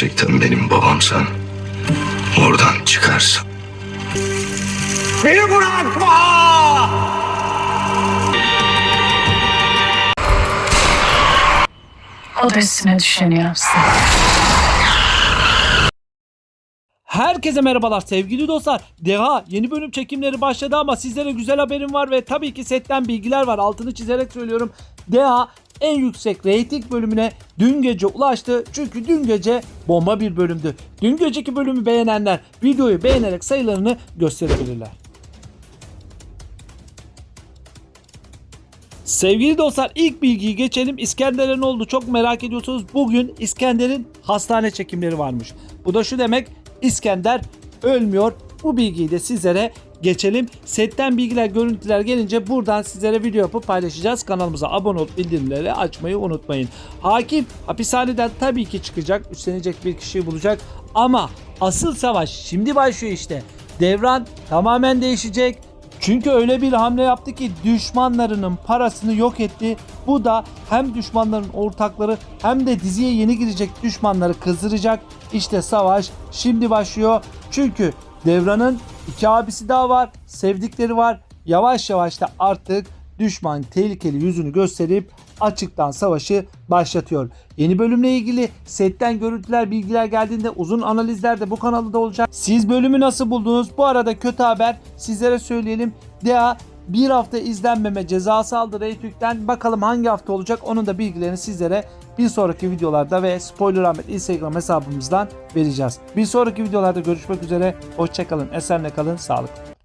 gerçekten benim babamsan oradan çıkarsın. Beni bırakma! O da üstüne düşeni yapsın. Herkese merhabalar sevgili dostlar. Deha yeni bölüm çekimleri başladı ama sizlere güzel haberim var ve tabii ki setten bilgiler var. Altını çizerek söylüyorum. Deha en yüksek reyting bölümüne dün gece ulaştı. Çünkü dün gece bomba bir bölümdü. Dün geceki bölümü beğenenler videoyu beğenerek sayılarını gösterebilirler. Sevgili dostlar ilk bilgiyi geçelim. İskender'e ne oldu çok merak ediyorsunuz. Bugün İskender'in hastane çekimleri varmış. Bu da şu demek İskender ölmüyor. Bu bilgiyi de sizlere geçelim. Setten bilgiler, görüntüler gelince buradan sizlere video yapıp paylaşacağız. Kanalımıza abone olup bildirimleri açmayı unutmayın. Hakim hapishaneden tabii ki çıkacak. Üstlenecek bir kişiyi bulacak. Ama asıl savaş şimdi başlıyor işte. Devran tamamen değişecek. Çünkü öyle bir hamle yaptı ki düşmanlarının parasını yok etti. Bu da hem düşmanların ortakları hem de diziye yeni girecek düşmanları kızdıracak. İşte savaş şimdi başlıyor. Çünkü Devran'ın iki abisi daha var, sevdikleri var. Yavaş yavaş da artık düşman tehlikeli yüzünü gösterip açıktan savaşı başlatıyor. Yeni bölümle ilgili setten görüntüler, bilgiler geldiğinde uzun analizler de bu kanalda olacak. Siz bölümü nasıl buldunuz? Bu arada kötü haber sizlere söyleyelim. DEA bir hafta izlenmeme cezası aldı Reytürk'ten. Bakalım hangi hafta olacak onun da bilgilerini sizlere bir sonraki videolarda ve Spoiler Ahmet Instagram hesabımızdan vereceğiz. Bir sonraki videolarda görüşmek üzere. Hoşçakalın, esenle kalın, sağlıklı.